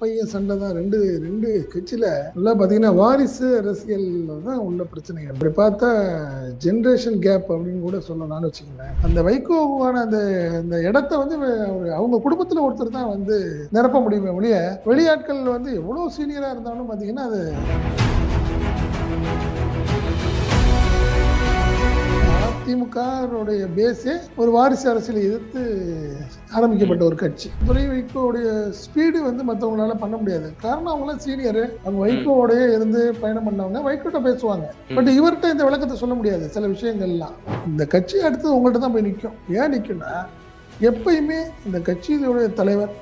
பையன் சண்டை தான். ரெண்டு ரெண்டு கட்சியில நல்லா பாத்தீங்கன்னா வாரிசு அரசியல் தான் உள்ள பிரச்சனைகள். அப்படி பார்த்தா ஜென்ரேஷன் கேப் அப்படின்னு கூட சொல்லலாம்னு வச்சுக்கோங்களேன். அந்த வைகோவான அந்த அந்த இடத்த வந்து அவங்க குடும்பத்தில் ஒருத்தர் தான் வந்து நிரப்ப முடியுமே ஒழிய வெளியாட்கள் வந்து எவ்வளோ சீனியராக இருந்தாலும் பார்த்தீங்கன்னா அது அதிமுகவுடைய பேஸே ஒரு வாரிசு அரசியலை எதிர்த்து ஆரம்பிக்கப்பட்ட ஒரு கட்சி. துறை வைகோவுடைய ஸ்பீடு வந்து மற்றவங்களால பண்ண முடியாது. காரணம் அவங்களாம் சீனியர் அவங்க வைகோவோடய இருந்து பயணம் பண்ணவங்க வைகோட்ட பேசுவாங்க. பட் இவர்கிட்ட இந்த விளக்கத்தை சொல்ல முடியாது சில விஷயங்கள்லாம். இந்த கட்சி அடுத்து உங்கள்கிட்ட தான் போய் நிற்கும் ஏன் நிற்கும்னா எப்பயுமே இந்த கட்சியினுடைய தலைவர்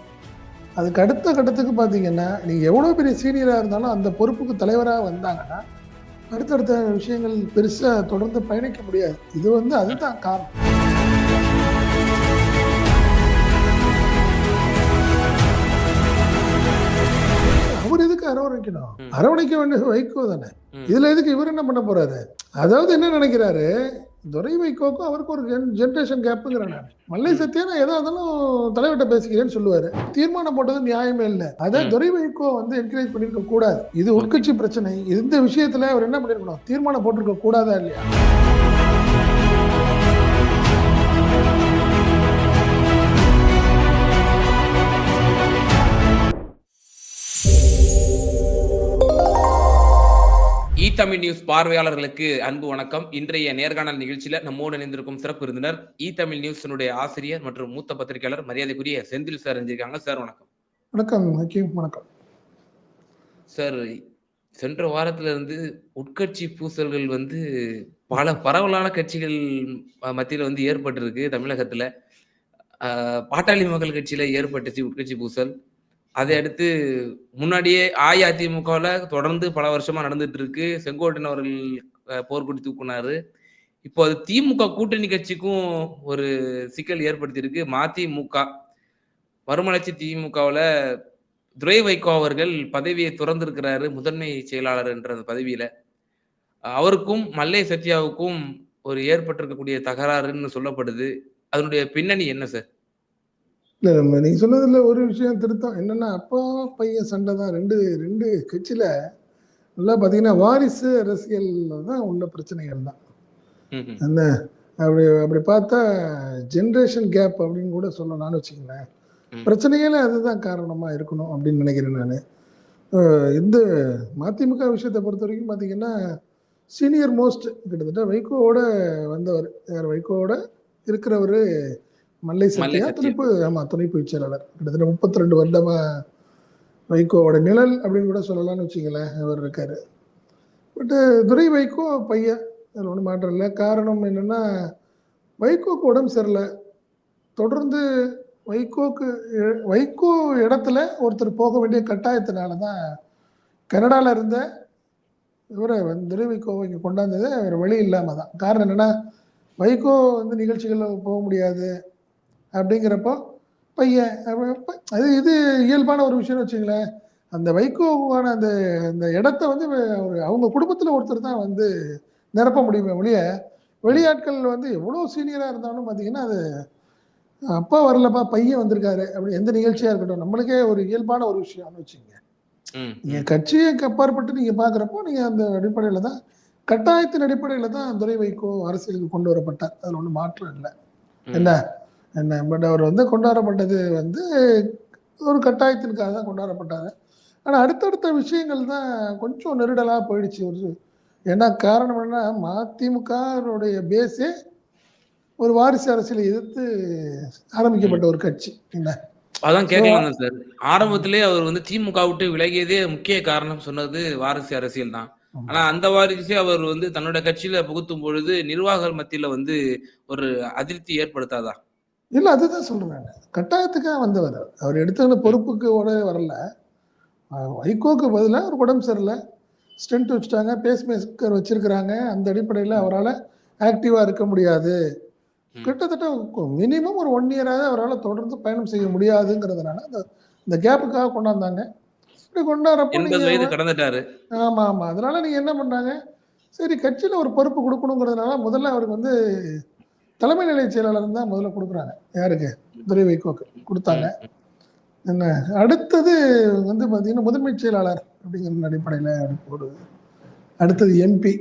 அதுக்கு அடுத்த கட்டத்துக்கு பார்த்தீங்கன்னா நீங்கள் எவ்வளோ பெரிய சீனியராக இருந்தாலும் அந்த பொறுப்புக்கு தலைவராக வந்தாங்கன்னா அடுத்தடுத்த விஷயங்கள் பெருசாக தொடர்ந்து பயணிக்க முடியாது. இது வந்து அதுதான் காரணம். அவர் எதுக்கு அரவணைக்கணும். அரவணைக்க வேண்டிய வைகோ தானே. இதுல எதுக்கு இவர் என்ன பண்ண போறாரு? அதாவது என்ன நினைக்கிறாரு? துரை வைகோக்கும் அவருக்கு ஒரு ஜென்ரேஷன் கேப்புங்கிறேன் நான். மல்லை சத்தியா நான் எதா இருந்தாலும் தலைவர்கிட்ட பேசிக்கிறேன்னு சொல்லுவாரு. தீர்மானம் போட்டது நியாயமே இல்லை. அதை. துரை வைகோ வந்து என்கரேஜ் பண்ணிருக்க கூடாது. இது உட்கட்சி பிரச்சனை. இந்த விஷயத்துல அவர் என்ன பண்ணிருக்கணும்? தீர்மானம் போட்டிருக்க கூடாதா இல்லையா? தமிழ் நியூஸ் பார்வையாளர்களுக்கு அன்பு வணக்கம். இன்றைய நேர்காணல் நிகழ்ச்சியில நம்மோடு இணைந்திருக்கும் சிறப்பு விருந்தினர் இ தமிழ் நியூஸினுடைய ஆசிரியர் மற்றும் மூத்த பத்திரிகையாளர் மரியாதைக்குரிய செந்தில் சார் இருந்திருக்காங்க சார் வணக்கம். வணக்கம் வணக்கம். சார் சென்ற வாரத்துல இருந்து உட்கட்சி பூசல்கள் வந்து பல பரவலான கட்சிகள் மத்தியில வந்து ஏற்பட்டிருக்கு தமிழகத்துல. பாட்டாளி மக்கள் கட்சியில ஏற்பட்டுச்சு உட்கட்சி பூசல். அதை அடுத்து முன்னாடியே அஇஅதிமுகவில் தொடர்ந்து பல வருஷமா நடந்துட்டு இருக்கு செங்கோட்டையன் அவர்கள் போர்க்குடி தூக்குனாரு. இப்போ அது திமுக கூட்டணி கட்சிக்கும் ஒரு சிக்கல் ஏற்படுத்தியிருக்கு. மதிமுக மறுமலர்ச்சி திமுகவில் துரை வைகோ அவர்கள் பதவியை துறந்திருக்கிறாரு முதன்மை செயலாளர் என்ற அந்த பதவியில. அவருக்கும் மல்லை சத்யாவுக்கும் ஒரு ஏற்பட்டிருக்கக்கூடிய தகராறுன்னு சொல்லப்படுது. அதனுடைய பின்னணி என்ன சார்? இல்ல நம்ம நீங்க சொன்னதுல ஒரு விஷயம் திருத்தம். என்னன்னா அப்பா பையன் சண்டை தான். ரெண்டு ரெண்டு கட்சியில நல்லா பாத்தீங்கன்னா வாரிசு அரசியல் தான் உள்ள பிரச்சனைகள் தான். என்ன? அப்படி அப்படி பார்த்தா ஜென்ரேஷன் கேப் அப்படின்னு கூட சொல்லலாம்னு வச்சுக்கோங்களேன். பிரச்சனைகளே அதுதான் காரணமா இருக்கணும் அப்படின்னு நினைக்கிறேன் நான். இந்த மதிமுக விஷயத்தை பொறுத்த வரைக்கும் பார்த்தீங்கன்னா சீனியர் மோஸ்ட் கிட்டத்தட்ட வைகோவோட வந்தவர். யார்? வைகோவோட இருக்கிறவர் மல்லை சத்யா. துணைப்பு ஆமா துணை பொதுச் செயலாளர். கிட்டத்தட்ட முப்பத்தி ரெண்டு வருடமா வைகோவோட நிழல் அப்படின்னு கூட சொல்லலாம்னு வச்சுங்களேன் அவர் இருக்காரு. பட்டு துரை வைகோ பையன் அதில் ஒன்றும் மாற்றம் இல்லை. காரணம் என்னன்னா வைகோக்கு உடம்பு சரியில்லை. தொடர்ந்து வைகோக்கு வைகோ இடத்துல ஒருத்தர் போக வேண்டிய கட்டாயத்தினால தான் கனடால இருந்த இவரை வந்து துரை வைகோவை இங்கே கொண்டாந்தது வேறு வழி இல்லாமல் தான் காரணம் என்னன்னா வைகோ வந்து நிகழ்ச்சிகளில் போக முடியாது. அப்படிங்கிறப்போ பையன் அது இது இயல்பான ஒரு விஷயம்னு வச்சுங்களேன். அந்த வைகோவான அந்த அந்த இடத்த வந்து அவர் அவங்க குடும்பத்தில் ஒருத்தர் தான் வந்து நிரப்ப முடியுமே ஒழிய வெளியாட்கள் வந்து எவ்வளோ சீனியராக இருந்தாலும் பார்த்தீங்கன்னா அது அப்பா வரலப்பா பையன் வந்திருக்காரு அப்படி எந்த நிகழ்ச்சியாக இருக்கட்டும் நம்மளுக்கே ஒரு இயல்பான ஒரு விஷயம்னு வச்சுங்க ம், நீங்க ம். கட்சியை அப்பாற்பட்டு நீங்க பாக்குறப்போ நீங்க அந்த அடிப்படையில தான் கட்டாயத்தின் அடிப்படையில தான் துரை வைகோ அரசியலுக்கு கொண்டு வரப்பட்டார். அதுல ஒன்றும் மாற்றம் இல்லை. என்ன? என்ன பட் அவர் வந்து கொண்டு வரப்பட்டது வந்து ஒரு கட்டாயத்திற்காக தான் கொண்டு வரப்பட்டாங்க ஆனா அடுத்தடுத்த விஷயங்கள் தான் கொஞ்சம் நெருடலா போயிடுச்சு. ஒரு ஏன்னா காரணம் என்ன மதிமுகவுடைய பேஸே ஒரு வாரிசு அரசியலை எதிர்த்து ஆரம்பிக்கப்பட்ட ஒரு கட்சி. என்ன? அதான் கேட்கலாம் சார். ஆரம்பத்திலே அவர் வந்து திமுக விட்டு விலகியதே முக்கிய காரணம் சொன்னது வாரிசு அரசியல் தான். ஆனா அந்த வாரிசை அவர் வந்து தன்னோட கட்சியில புகுத்தும் பொழுது நிர்வாகர் மத்தியில வந்து ஒரு அதிருப்தி ஏற்படுத்தாதா? இல்ல அதுதான் சொல்றேன் நான். கட்டாயத்துக்காக வந்தவர். அவர் எடுத்த பொறுப்புக்கு உடனே வரல. வைகோக்கு பதிலாக ஒரு உடம்பு சரியில்லை. ஸ்டென்ட் வச்சுட்டாங்க பேஸ் மேக்கர் வச்சிருக்கிறாங்க. அந்த அடிப்படையில் அவரால் ஆக்டிவாக இருக்க முடியாது. கிட்டத்தட்ட மினிமம் ஒரு ஒன் இயராக அவரால் தொடர்ந்து பயணம் செய்ய முடியாதுங்கிறதுனால அந்த இந்த கேப்புக்காக கொண்டாந்தாங்க. இப்படி கொண்டாடுறப்போ எண்பது நீங்க வயது கடந்துட்டாரு. ஆமா ஆமா. அதனால நீங்க என்ன பண்ணாங்க? சரி கட்சியில ஒரு பொறுப்பு கொடுக்கணுங்கிறதுனால முதல்ல அவருக்கு வந்து தலைமை நிலைய செயலாளர் தான் முதல்ல கொடுக்குறாங்க. யாருக்கு? துரை வைகோக்கு கொடுத்தாங்க. என்ன? அடுத்தது வந்து பார்த்தீங்கன்னா முதன்மை செயலாளர் அப்படிங்கிற அடிப்படையில் ஒரு அடுத்தது எம்பி.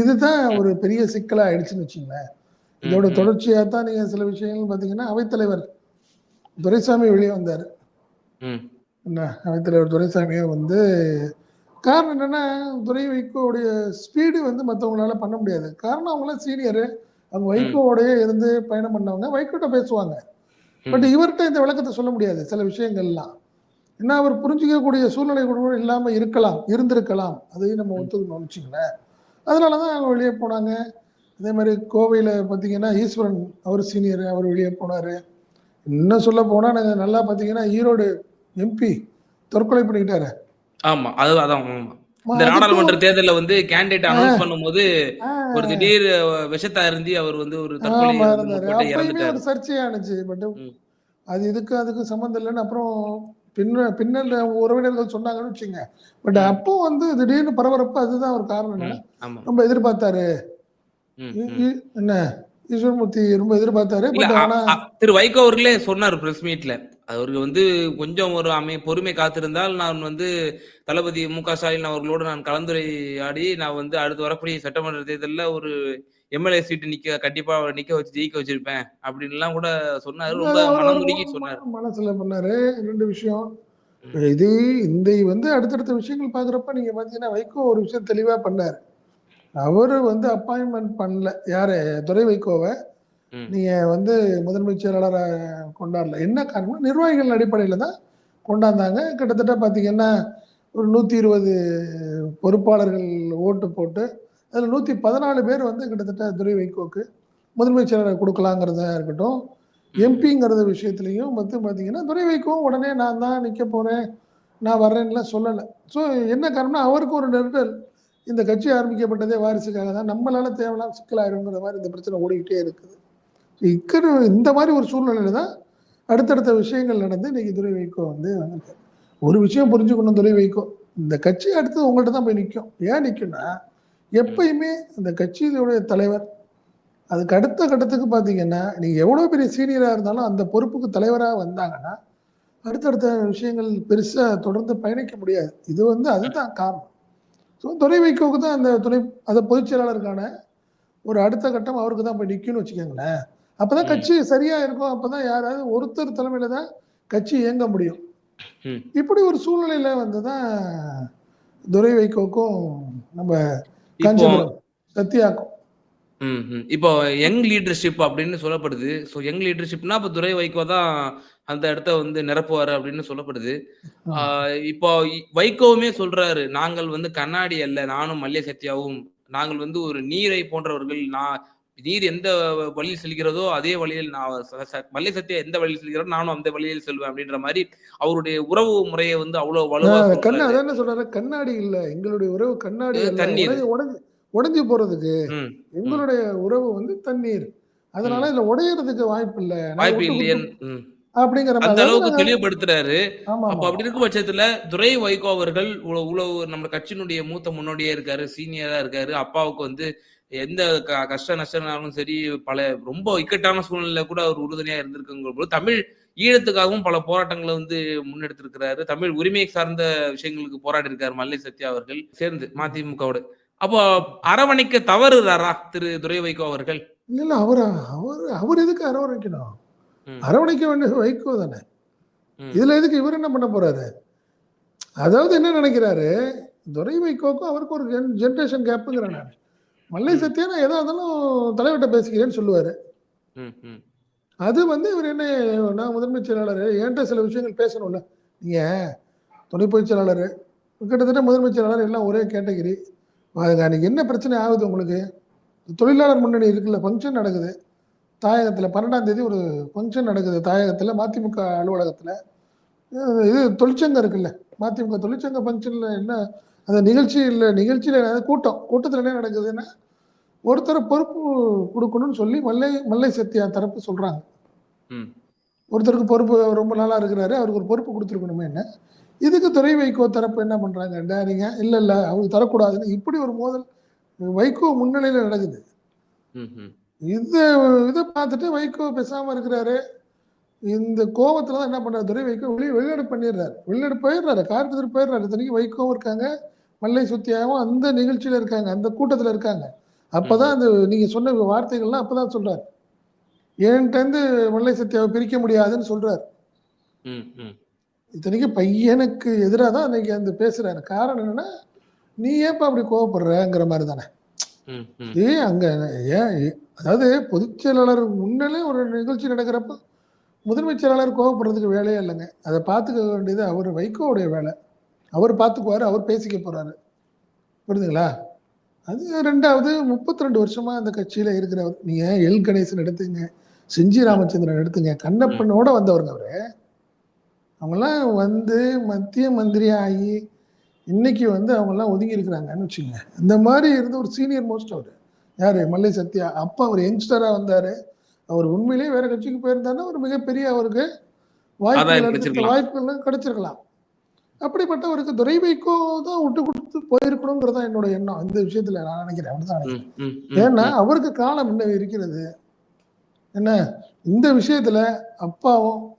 இதுதான் ஒரு பெரிய சிக்கலாக ஆயிடுச்சுன்னு வச்சுங்களேன். இதோட தொடர்ச்சியாக தான் நீங்கள் சில விஷயங்கள் பார்த்தீங்கன்னா அவைத்தலைவர் துரைசாமி வெளியே வந்தார். என்ன? அவைத்தலைவர் துரைசாமியே வந்து காரணம் என்னன்னா துரை வைகோவுடைய ஸ்பீடு வந்து மற்றவங்களால பண்ண முடியாது. காரணம் அவங்களாம் சீனியரு அவங்க வைகோவோடயே இருந்து பயணம் பண்ணவங்க வைகோட்ட பேசுவாங்க. பட் இவர்கிட்ட இந்த விளக்கத்தை சொல்ல முடியாது சில விஷயங்கள்லாம். ஏன்னா அவர் புரிஞ்சிக்கக்கூடிய சூழ்நிலை கூட இல்லாம இருக்கலாம் இருந்திருக்கலாம். அதையும் நம்ம ஒத்துக்கணும் வச்சுங்களேன் அதனால தான் அவங்க வெளியே போனாங்க. அதே மாதிரி கோவையில் பார்த்தீங்கன்னா ஈஸ்வரன் அவர் சீனியர் அவர் வெளியே போனார். இன்னும் சொல்ல போனால் நாங்கள் நல்லா பார்த்தீங்கன்னா ஈரோடு எம்பி தற்கொலை பண்ணிக்கிட்டாரு. ஆமா அது அதான் இந்த நாடாளுமன்ற தேர்தல்ல வந்து கேண்டிடேட் அனௌன்ஸ் பண்ணும்போது ஒரு திடீர் விஷத்தை அருந்தி அவர் வந்து ஒரு தற்கொலை ஒரு சர்ச்சையானுச்சு பட். அது இதுக்கு அதுக்கு சம்மந்தம் இல்லைன்னு அப்புறம் பின்ன பின்னல் உறவினர்கள் சொன்னாங்கன்னு வச்சுங்க பட். அப்போ வந்து திடீர்னு பரபரப்பு அதுதான் ஒரு காரணம் ரொம்ப எதிர்பார்த்தாரு. என்ன? ஈஸ்வரமூர்த்தி ரொம்ப எதிர்பார்த்தாரு. பட் ஆனா திரு வைகோ அவர்களே சொன்னார் பிரஸ் மீட்ல அவருக்கு வந்து கொஞ்சம் ஒரு அமை பொறுமை காத்திருந்தால் நான் வந்து தளபதி மு க ஸ்டாலின் அவர்களோடு நான் கலந்துரையாடி நான் வந்து அடுத்து வரக்கூடிய சட்டமன்ற தேர்தல்ல ஒரு எம்எல்ஏ சீட்டு நிக்க கண்டிப்பா அவரை நிக்க வச்சு ஜெயிக்க வச்சிருப்பேன் அப்படின்னு எல்லாம் கூட சொன்னாரு. ரொம்ப அது அவர் மனம் ஒரு உருகி ம- சொன்னார். மனசுல பண்ணாரு. ரெண்டு விஷயம். இது இந்த வந்து அடுத்தடுத்த விஷயங்கள் பாக்குறப்ப நீங்க பாத்தீங்கன்னா வைகோ ஒரு விஷயம் தெளிவா பண்ணாரு. அவரு வந்து அப்பாயின்மெண்ட் பண்ணல. யாரு? துரை வைகோவை. நீங்க வந்து முதன்மை செயலாளரை கொண்டாடல. என்ன காரணம் நிர்வாகிகள் அடிப்படையில தான் கொண்டாந்தாங்க. கிட்டத்தட்ட பாத்தீங்கன்னா ஒரு நூத்தி இருபது பொறுப்பாளர்கள் ஓட்டு போட்டு அதுல நூத்தி பதினாலு பேர் வந்து கிட்டத்தட்ட துரை வைகோக்கு முதன்மை செயலாளர் கொடுக்கலாங்கிறதா இருக்கட்டும். எம்பிங்கிறது விஷயத்துலையும் வந்து பார்த்தீங்கன்னா துரை வைக்கவும் உடனே நான் தான் நிற்க போகிறேன் நான் வர்றேன்னுலாம் சொல்லலை. ஸோ என்ன காரணம்னா அவருக்கு ஒரு நெருடல். இந்த கட்சி ஆரம்பிக்கப்பட்டதே வாரிசுக்காக தான். நம்மளால தேவையில்லாம் சிக்கலாயிருங்கிற மாதிரி இந்த பிரச்சனை ஓடிக்கிட்டே இருக்குது. இக்கரு இந்த மாதிரி ஒரு சூழ்நிலையில தான் அடுத்தடுத்த விஷயங்கள் நடந்து இன்னைக்கு துறை வைகோ வந்து ஒரு விஷயம் புரிஞ்சுக்கணும் துறை வைகோ. இந்த கட்சி அடுத்தது உங்கள்கிட்ட தான் போய் நிற்கும் ஏன் நிற்கும்னா எப்பயுமே இந்த கட்சியினுடைய தலைவர் அதுக்கு அடுத்த கட்டத்துக்கு பார்த்தீங்கன்னா நீங்கள் எவ்வளோ பெரிய சீனியராக இருந்தாலும் அந்த பொறுப்புக்கு தலைவராக வந்தாங்கன்னா அடுத்தடுத்த விஷயங்கள் பெருசாக தொடர்ந்து பயணிக்க முடியாது. இது வந்து அதுதான் காரணம். ஸோ துறை வைக்கோவுக்கு தான் அந்த துணை அந்த பொதுச் செயலாளருக்கான ஒரு அடுத்த கட்டம் அவருக்கு தான் போய் நிற்கும்னு வச்சுக்கோங்களேன். அப்போ தான் ம். கட்சி சரியாக இருக்கும் அப்போ தான் யாராவது ஒருத்தர் தலைமையில் தான் கட்சி இயங்க முடியும். இப்படி ஒரு சூழ்நிலையில வந்து தான் துரை வைகோக்கும் நம்ம காஞ்சிபுரம் சத்யாக்கும். இப்போ யங் லீடர்ஷிப் அப்படின்னு சொல்லப்படுது ஸோ யங் லீடர்ஷிப்னா இப்போ துரை வைகோ தான் அந்த இடத்த வந்து நிரப்புவாரு அப்படின்னு சொல்லப்படுது இப்போ வைகோவுமே சொல்றாரு நாங்கள் வந்து கண்ணாடி அல்ல நானும் மல்லிய சத்யாவும் நாங்கள் வந்து ஒரு நீரை போன்றவர்கள் நான் நீர் எந்த வழியில் செல்கிறதோ அதே வழியில் நான் ச- ச- மல்லிய சத்யா எந்த வழியில் செல்கிறதோ நானும் அந்த வழியில் செல்வேன் அப்படின்ற மாதிரி அவருடைய உறவு முறையை வந்து அவ்வளவு வலுவா கண்ணா அதான் சொல்றாரு? கண்ணாடி இல்ல. எங்களுடைய உறவு கண்ணாடி தண்ணீர். உடைஞ்சு உடைஞ்சு போறதுக்கு எங்களுடைய உறவு வந்து தண்ணீர். அதனால இதுல உடையறதுக்கு வாய்ப்பு இல்ல வாய்ப்பு இல்லையே அப்படிங்கிற அந்த அளவுக்கு தெளிவுபடுத்துறாரு. அப்ப அப்படி இருக்கும் பட்சத்துல துரை வைகோ அவர்கள் உளவு நம்ம கட்சியினுடைய மூத்த முன்னோடியா இருக்காரு சீனியரா இருக்காரு. அப்பாவுக்கு வந்து எந்த கஷ்ட நஷ்டம்னாலும் சரி பல ரொம்ப இக்கட்டான சூழ்நிலையில கூட அவர் உறுதுணையா இருந்திருக்குங்கிற போது தமிழ் ஈழத்துக்காகவும் பல போராட்டங்களை வந்து முன்னெடுத்திருக்கிறாரு. தமிழ் உரிமை சார்ந்த விஷயங்களுக்கு போராடி இருக்காரு மல்லை சத்யா அவர்கள் சேர்ந்து மதிமுகவோட. அப்போ அரவணைக்க தவறுறாரா திரு துரை வைகோ அவர்கள்? இல்ல அவர் அவர் அவர் எதுக்கு அரவணைக்கணும்? அரவணைக்க வேண்டிய வைகோ தானே. இதுல எதுக்கு இவர் என்ன பண்ண போறாரு? அதாவது என்ன நினைக்கிறாரு? துரை வைகோக்கும் அவருக்கு ஒரு ஜென் ஜென்ரேஷன் கேப்புங்கிறேன் நான். மல்லை சத்யா நான் எதா இருந்தாலும் தலைவர்கிட்ட பேசிக்கிறேன்னு சொல்லுவாரு. அது வந்து இவர் என்ன நான் முதன்மை செயலாளர்? என்கிட்ட சில விஷயங்கள் பேசணும்ல. நீங்க துணை பொதுச் செயலாளர்? கிட்டத்தட்ட முதன்மை செயலாளர் எல்லாம் ஒரே கேட்டகிரி. அன்னைக்கு என்ன பிரச்சனை ஆகுது உங்களுக்கு? தொழிலாளர் முன்னணி இருக்குல்ல ஃபங்க்ஷன் நடக்குது. தாயகத்தில் பன்னெண்டாம் தேதி ஒரு ஃபங்க்ஷன் நடக்குது. தாயகத்தில் மதிமுக அலுவலகத்தில். இது தொழிற்சங்கம் இருக்குல்ல. மதிமுக தொழிற்சங்க ஃபங்க்ஷனில் என்ன அந்த நிகழ்ச்சியில் நிகழ்ச்சியில் கூட்டம் கூட்டத்தில் என்ன நடக்குதுன்னா ஒருத்தர் பொறுப்பு கொடுக்கணும்னு சொல்லி மல்லை மல்லை சத்யா தரப்பு சொல்கிறாங்க ஒருத்தருக்கு பொறுப்பு ரொம்ப நாளாக இருக்கிறாரு அவருக்கு ஒரு பொறுப்பு கொடுத்துருக்கணுமே என்ன? இதுக்கு துறை வைகோ தரப்பு என்ன பண்ணுறாங்க டேரிங்க இல்லை இல்லை அவருக்கு தரக்கூடாதுன்னு இப்படி ஒரு மோதல் வைகோ முன்னிலையில் நடக்குது. ம், ம், இது இதை பார்த்துட்டு வைகோ பேசாமல் இருக்கிறாரு. இந்த கோவத்துல தான் என்ன பண்றாரு துரை வைகோ வெளியே வெளிநாடு பண்ணிடுறாரு. வெளிநாடு போயிடுறாரு. எடுத்துட்டு போயிடுறாரு. இத்தனைக்கும் வைகோவும் இருக்காங்க. மல்லை சுத்தியாவும் அந்த நிகழ்ச்சியில இருக்காங்க. அந்த கூட்டத்துல இருக்காங்க. அப்பதான் அந்த நீங்க சொன்ன வார்த்தைகள்லாம் அப்பதான் சொல்றாரு. என்கிட்ட இருந்து மல்லை சத்யாவை பிரிக்க முடியாதுன்னு சொல்றாரு. ம், ம். இத்தனைக்கும் பையனுக்கு எதிராக தான் அன்னைக்கு அந்த பேசுறாரு. காரணம் என்னன்னா நீ ஏன்ப்பா அப்படி கோவப்படுறங்கிற மாதிரி தானே? இது அங்க ஏன் அதாவது பொதுச் செயலாளர் முன்னாலே ஒரு நிகழ்ச்சி நடக்கிறப்ப முதன்மைச் செயலாளர் கோவப்படுறதுக்கு வேலையே இல்லைங்க. அதை பார்த்துக்க வேண்டியது அவர் வைகோவுடைய வேலை. அவர் பார்த்துக்குவாரு அவர் பேசிக்க போறாரு. புரியுதுங்களா அது ரெண்டாவது முப்பத்தி ரெண்டு வருஷமா அந்த கட்சியில இருக்கிறவர். நீங்க எல். கணேசன் எடுத்துங்க செஞ்சி ராமச்சந்திரன் எடுத்துங்க கண்ணப்பனோட வந்தவருங்க அவரு. அவங்கெல்லாம் வந்து மத்திய மந்திரி ஆகி இன்னைக்கு வந்து அவங்கெல்லாம் ஒதுங்கி இருக்கிறாங்கன்னு வச்சுங்க. இந்த மாதிரி இருந்த ஒரு சீனியர் மோஸ்ட் அவர். யாரு? மல்லை சத்யா. அப்போ அவர் யங்ஸ்டரா வந்தாரு. அவர் உண்மையிலேயே வேற கட்சிக்கு போயிருந்தாருன்னா ஒரு மிகப்பெரிய அவருக்கு வாய்ப்புகள். வாய்ப்புகள் கிடைச்சிருக்கலாம். அப்படிப்பட்டவருக்கு துரை வைகோ தான் விட்டு கொடுத்து போயிருக்கணுங்கிறது என்னோட எண்ணம். இந்த விஷயத்துல நான் நினைக்கிறேன். அப்படிதான் ஏன்னா. அவருக்கு காலம் இன்னும் இருக்கிறது. என்ன? இந்த விஷயத்துல அப்பாவும்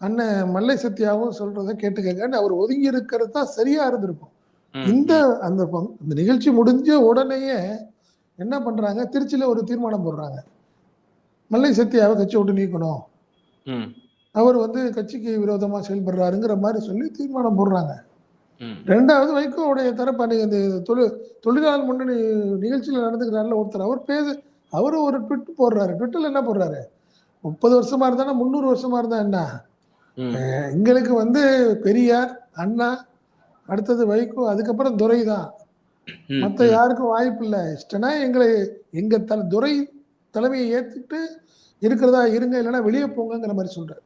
அண்ணன் மல்லை சத்யாவும் சொல்றதை கேட்டுக்கங்கன்னு அவர் ஒதுங்கி இருக்கிறது தான் சரியா இருந்திருக்கும். இந்த. அந்த இந்த நிகழ்ச்சி முடிஞ்ச உடனேயே என்ன பண்றாங்க? திருச்சியில ஒரு தீர்மானம் போடுறாங்க. மல்லை சத்யாவை கட்சி விட்டு நீக்கணும். அவர் வந்து கட்சிக்கு விரோதமா செயல்படுறாருங்கிற மாதிரி சொல்லி தீர்மானம் போடுறாங்க. ரெண்டாவது வைகோவுடைய தரப்பு அன்னைக்கு இந்த தொழில் தொழிலாளர் முன்னணி நிகழ்ச்சியில் நடந்துக்கிறாருல ஒருத்தர் அவர் பேச அவர் ஒரு ட்விட் போடுறாரு. ட்விட்டர்ல என்ன போடுறாரு? முப்பது வருஷமா இருந்தா முந்நூறு வருஷமா இருந்தா என்ன. எங்களுக்கு வந்து பெரியார் அண்ணா அடுத்தது வைகோ அதுக்கப்புறம் துரை தான். மற்ற. யாருக்கும் வாய்ப்பு இல்லை. இஷ்டனா எங்களை எங்க தல துறை தலைமையை ஏத்துக்கிட்டு இருக்கிறதா இருங்க இல்லைன்னா வெளியே போங்கங்கிற மாதிரி சொல்றாரு.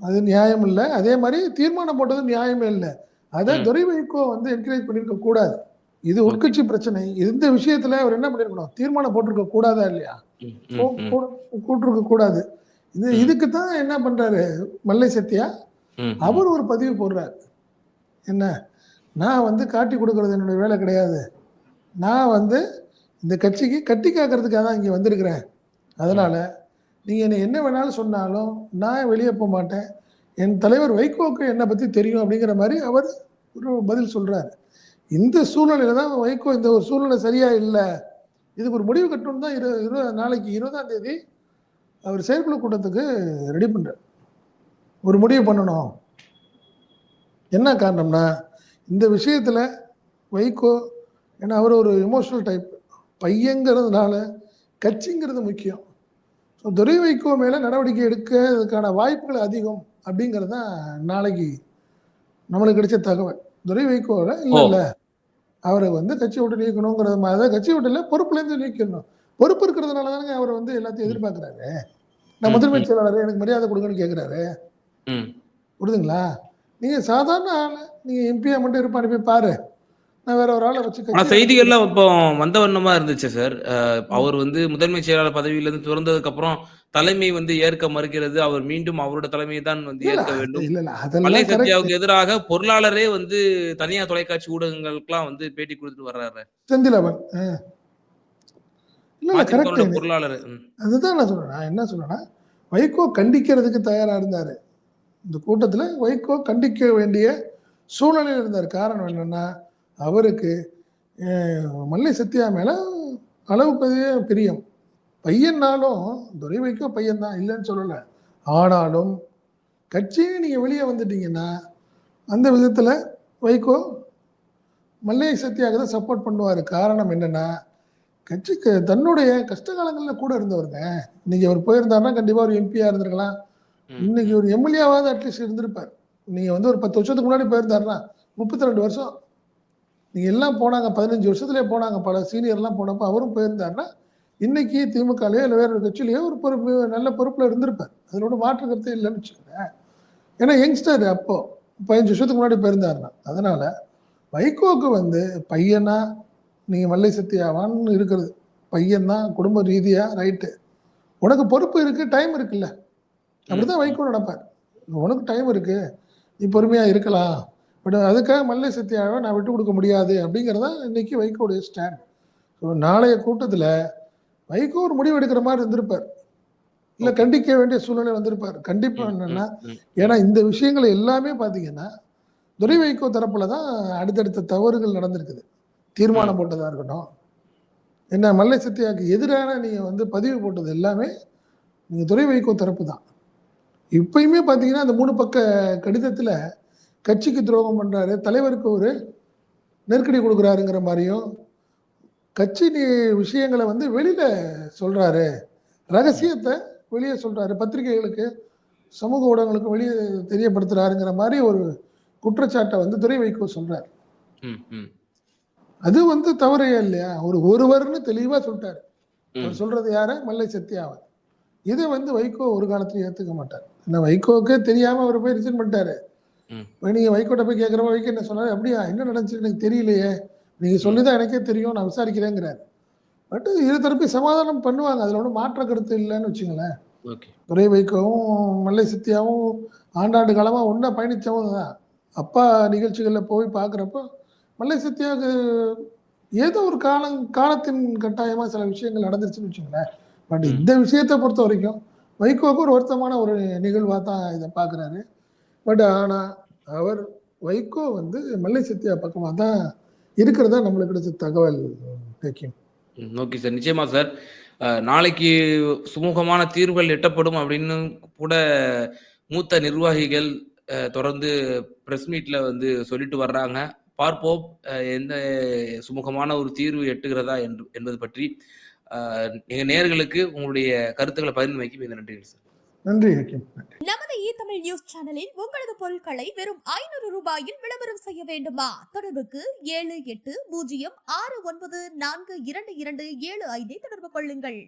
அது நியாயம் இல்லை. அதே மாதிரி தீர்மானம் போட்டது நியாயமே இல்லை. அதை. துரை வைகோ வந்து என்கரேஜ் பண்ணிருக்க கூடாது. இது உட்கட்சி பிரச்சனை. இந்த விஷயத்துல அவர் என்ன பண்ணிருக்கணும்? தீர்மானம் போட்டிருக்க கூடாதா இல்லையா. கூட்டிருக்க கூடாது. இது. இதுக்கு தான் என்ன பண்றாரு மல்லை சத்யா. அவர் ஒரு பதிவு போடுறார். என்ன? நான் வந்து காட்டி கொடுக்கறது என்னுடைய வேலை கிடையாது. நான் வந்து இந்த கட்சிக்கு கட்டி காக்கிறதுக்காக தான் இங்கே வந்திருக்கிறேன். அதனால நீங்கள் என்னை என்ன வேணாலும் சொன்னாலும் நான் வெளியே போக மாட்டேன். என் தலைவர் வைகோவுக்கு என்னை பற்றி தெரியும் அப்படிங்கிற மாதிரி அவர் ஒரு பதில் சொல்றாரு. இந்த சூழ்நிலையில தான் வைகோ இந்த ஒரு சூழ்நிலை சரியா இல்லை. இதுக்கு ஒரு முடிவு கட்டணும் தான் இரு இரு நாளைக்கு இருபதாம் தேதி அவர் செயற்குழு கூட்டத்துக்கு ரெடி பண்றார். ஒரு முடிவு பண்ணணும். என்ன காரணம்னா இந்த விஷயத்துல வைகோ ஏன்னா அவர் ஒரு எமோஷனல் டைப் பையங்கிறதுனால கட்சிங்கிறது முக்கியம். ஸோ துரை வைகோ மேல நடவடிக்கை எடுக்கிறதுக்கான வாய்ப்புகள் அதிகம் அப்படிங்கிறது தான் நாளைக்கு நம்மளுக்கு கிடைச்ச தகவல். துரை வைகோல இல்ல. இல்ல. அவரை வந்து கட்சி விட்டு நீக்கணுங்கிறது மாதிரி கட்சி விட்டு இல்ல பொறுப்புல இருந்து நீக்கணும். பொறுப்பு இருக்கிறதுனால தானே அவர் வந்து எல்லாத்தையும் எதிர்பார்க்கிறாரு. நான் முதன்மை. செயலாளர் எனக்கு மரியாதை கொடுங்கன்னு கேட்கிறாரு ம். புரியுதுங்களா நீங்க சாதாரண ஆள். நீங்க எம்பியா மட்டும் இருப்பான்னு போய் பாரு. நான் வேற ஒரு ஆளை வச்சு செய்திகள்லாம் இப்போ வந்த வண்ணமா இருந்துச்சு சார். அவர் வந்து முதன்மை செயலாளர் பதவியில இருந்து துறந்ததுக்கு அப்புறம் தலைமை வந்து ஏற்க மறுக்கிறது. அவர் மீண்டும் அவரோட தலைமையை தான் வந்து ஏற்க வேண்டும். கரெக்ட் சத்யாவுக்கு எதிராக பொருளாளரே வந்து தனியார் தொலைக்காட்சி ஊடகங்களுக்கெல்லாம் வந்து பேட்டி கொடுத்துட்டு வர்றாரு. செந்திலவன் ஆ. இல்ல கரெக்ட் பொருளாளர். அதுதான் நான் சொல்றேன். நான் என்ன சொல்றேன்னா வைகோ கண்டிக்கிறதுக்கு தயாரா இருந்தாரு. இந்த கூட்டத்துல வைகோ கண்டிக்க வேண்டிய சூழ்நிலையில் இருந்தார். காரணம் என்னன்னா அவருக்கு மல்லை சத்யா மேல அளவுக்கு அதிக பிரியம். பையன்னாலும் துரை வைகோ பையன் தான் இல்லைன்னு சொல்லல. ஆனாலும் கட்சியே நீங்க வெளியே வந்துட்டீங்கன்னா அந்த விதத்துல வைகோ மல்லை சத்யாவுக்கு தான் சப்போர்ட் பண்ணுவாரு. காரணம் என்னன்னா கட்சிக்கு தன்னுடைய கஷ்ட காலங்கள்ல கூட இருந்தவருங்க. இன்னைக்கு அவர் போயிருந்தாருன்னா கண்டிப்பா ஒரு எம்பியா இருந்திருக்கலாம். இன்னைக்கு ஒரு எம்எல்ஏவாவது அட்லீஸ்ட் இருந்திருப்பார். நீங்க வந்து ஒரு பத்து வருஷத்துக்கு முன்னாடி போயிருந்தாருன்னா முப்பத்தி ரெண்டு வருஷம். நீங்க எல்லாம் போனாங்க பதினஞ்சு வருஷத்துலயே போனாங்க. பல சீனியர்லாம் போனப்போ அவரும் போயிருந்தாருன்னா இன்னைக்கு திமுகலயோ இல்லை வேற ஒரு கட்சியிலயோ ஒரு பொறுப்பு நல்ல பொறுப்புல இருந்திருப்பார். ஒன்றும் மாற்று கருத்தே இல்லைன்னு வச்சுக்கோங்க ஏன்னா யங்ஸ்டர் அப்போ பதினஞ்சு வருஷத்துக்கு முன்னாடி போயிருந்தாருன்னா. அதனால வைகோக்கு வந்து பையனா நீங்க மல்லை சத்தியாவான்னு இருக்கிறது. பையன்தான் குடும்ப ரீதியா ரைட்டு உனக்கு பொறுப்பு இருக்கு டைம் இருக்குல்ல. அப்படிதான் வைகோ நினைப்பார் உனக்கு டைம் இருக்கு நீ பொறுமையா இருக்கலாம். பட் அதுக்காக மல்லை சத்யாவை நான் விட்டு கொடுக்க முடியாது அப்படிங்கிறதா இன்னைக்கு வைகோடைய ஸ்டாண்ட் ஸோ நாளைய கூட்டத்துல வைகோ ஒரு முடிவு எடுக்கிற மாதிரி இருந்திருப்பார். இல்ல. கண்டிக்க வேண்டிய சூழ்நிலை வந்திருப்பார். கண்டிப்பா ம், என்னன்னா. ஏன்னா இந்த விஷயங்கள் எல்லாமே பாத்தீங்கன்னா துரை வைகோ தரப்புல தான் அடுத்தடுத்த தவறுகள் நடந்திருக்குது. தீர்மானம் போட்டதாக இருக்கட்டும். என்ன மல்லை சத்தியாவுக்கு எதிரான நீங்கள் வந்து பதிவு போட்டது எல்லாமே நீங்கள் துறை வைகோ தரப்பு தான். இப்பயுமே பார்த்தீங்கன்னா அந்த மூணு பக்க கடிதத்தில் கட்சிக்கு துரோகம் பண்ணுறாரு தலைவருக்கு ஒரு நெருக்கடி கொடுக்குறாருங்கிற மாதிரியும் கட்சி நீ- விஷயங்களை வந்து வெளியில் சொல்கிறாரு ரகசியத்தை வெளியே சொல்கிறாரு பத்திரிகைகளுக்கு சமூக ஊடகங்களுக்கு வெளியே தெரியப்படுத்துகிறாருங்கிற மாதிரி ஒரு குற்றச்சாட்டை வந்து துறை வைகோ சொல்கிறார் ம், ம், அது வந்து தவறே இல்லையா? ஒரு ஒருவர்னு தெளிவா சொல்லிட்டாரு. அவர் சொல்றது யாரு? மல்லை சத்யாவை இதை வந்து வைகோ ஒரு காலத்துல ஏத்துக்க மாட்டார். ஏன்னா வைகோக்கே தெரியாம அவர் போய் ரிசைன் பண்ணிட்டாரு. நீங்க வைகோட்ட போய் கேட்குறப்ப வைகோ என்ன சொன்னாரு? அப்படியா என்ன நடந்துச்சு? எனக்கு தெரியலையே. நீங்க சொல்லிதான் எனக்கே தெரியும் நான் விசாரிக்கிறேங்கிறாரு. பட் இரு தரப்பு சமாதானம் பண்ணுவாங்க. அதுல ஒன்றும் மாற்ற கருத்து இல்லைன்னு வச்சுங்களேன். துரை வைகோவும் மல்லை சத்யாவும் ஆண்டாண்டு காலமா ஒன்றா பயணிச்சவங்க தான். அப்பா நிகழ்ச்சிகளில் போய் பார்க்குறப்போ மல்லை சத்யாவுக்கு ஏதோ ஒரு காலம் காலத்தின் கட்டாயமா சில விஷயங்கள் நடந்துருச்சுன்னு வச்சுங்களேன் பட். இந்த விஷயத்தை பொறுத்த வரைக்கும் வைகோவுக்கு ஒரு வருத்தமான ஒரு நிகழ்வாக தான் இதை பார்க்குறாரு. பட் ஆனால் அவர் வைகோ வந்து மல்லை சத்யா பக்கமாக தான் இருக்கிறதா நம்மளுக்கு கிடைச்ச தகவல் தேக்கியம் ம், ஓகே சார். நிச்சயமா சார். நாளைக்கு சுமூகமான தீர்வுகள் எட்டப்படும் அப்படின்னு கூட மூத்த நிர்வாகிகள் தொடர்ந்து பிரஸ் மீட்ல வந்து சொல்லிட்டு வர்றாங்க. பார்ப்போம். எந்த சுமூகமான ஒரு தீர்வு எட்டுகிறதா என்று என்பது பற்றி எங்க நேயர்களுக்கு உங்களுடைய கருத்துக்களை பகிர்ந்து வைக்க மிக நன்றிகள் சார். நன்றி நமது இ தமிழ் நியூஸ் சேனலில் உங்களது பொருட்களை வெறும் ஐநூறு ரூபாயில் விளம்பரம் செய்ய வேண்டுமா? தொடர்புக்கு ஏழு எட்டு பூஜ்ஜியம் ஆறு ஒன்பது நான்கு இரண்டு இரண்டு ஏழு ஐந்தை தொடர்பு கொள்ளுங்கள்.